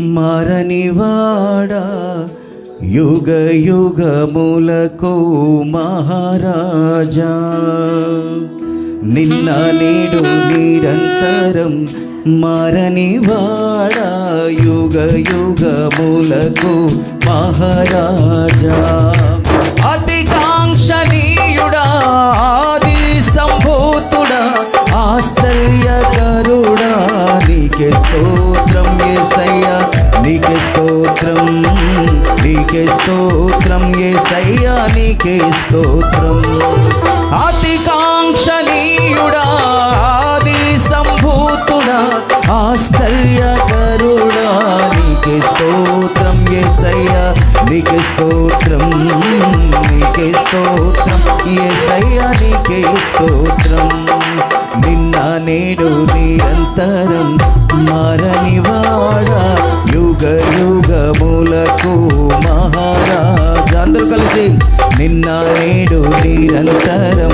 మరనివాడా యుగ యుగములకు మహారాజా. నిన్న నేడు నిరంతరం మరనివాడా యుగ యుగములకు మహారాజా. అతి కాంక్షణీయుడా ఆది సంభూతుడా ఆశ్చర్యకరుడా స్తోత్రం ఏ సయ్యానికే స్తోత్రం అతికాంక్షణీయుడా ఆది సంభూతుడా ఆశ్చర్యకరుడా నీకే స్తోత్రం ఏ సయ్యా నీకే స్తోత్రం నీకే స్తోత్రం ఏసయ్యా నీకే స్తోత్రం నిన్న నేడు నిరంతరం మారనివాడా యుగ నిన్న నేడు నిరంతరం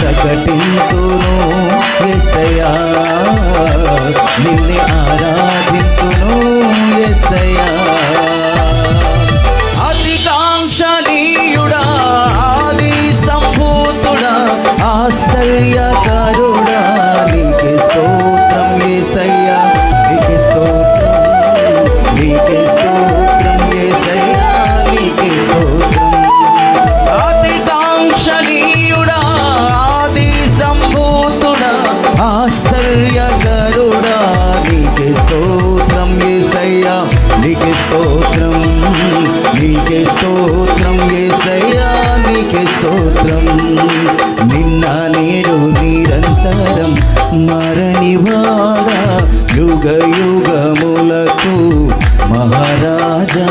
ప్రకటింతును ఎసయా నిన్ను ఆరాధితును ఎసయా అతికాంక్షణీయుడా ఆది సంభూతుడా ఆశ్చర్యకరుడా స్తోత్రం. నీకే స్తోత్రం యేసయ్యా నీకే స్తోత్రం. నిన్న నేడు నిరంతరం మరణివాడా యుగ యుగములకు మహారాజా.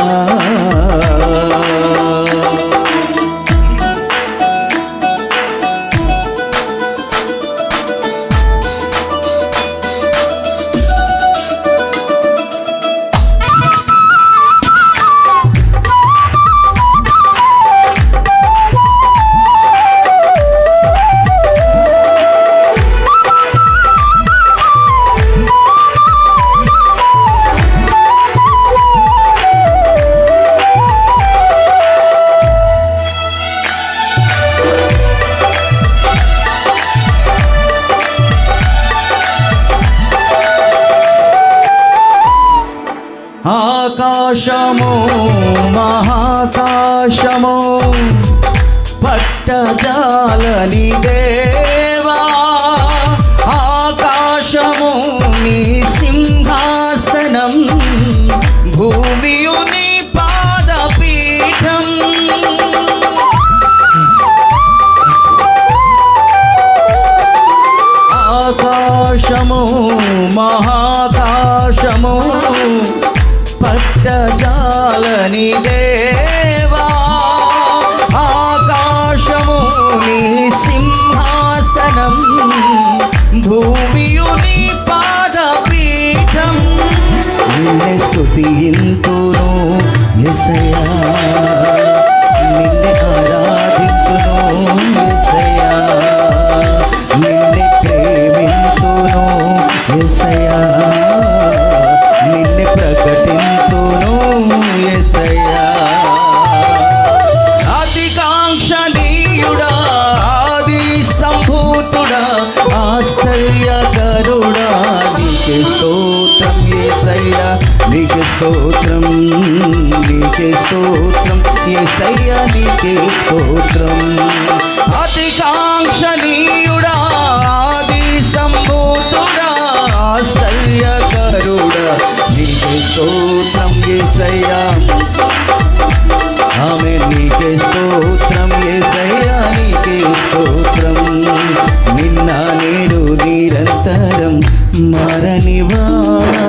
ఆకాశము మహాకాశము పట్టజాలని దేవా. ఆకాశము నీ సింహాసనం భూమియు నీ పాదపీఠం. ఆకాశము మహాకాశము పట్టజాలని దేవా ఆకాశము నీ సింహాసనం భూమియు నీ పాదపీఠం. నిన్నే స్తుతింతును ఎసయా నీకే స్తోత్రం ఏసయ్యా నీకే స్తోత్రం నీకే స్తోత్రం ఏసయ్యా నీకే స్తోత్రం. అతికాంక్షణీయుడా ఆది సంభూతుడా ఆశ్చర్యకరుడా. నీకే స్తోత్రం ఏసయ్యా ఆమె నీకే స్తోత్రం ఏసయ్యా నీకే స్తోత్రం. నిన్న నేడు నిరంతరం మరణివాడా?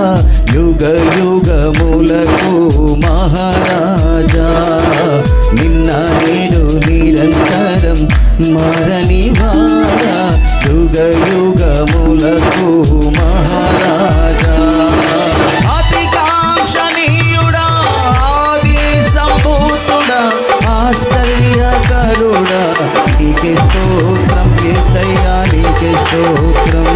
యుగ యుగములకు మహారాజా. నిన్న నేడు నిరంతరం మరణివాడా? యుగ యుగములకు మహారాజా. ఆశ్చర్యకరుడా. నీకే స్తోత్రం ఏసయ్యా నీకే స్తోత్రం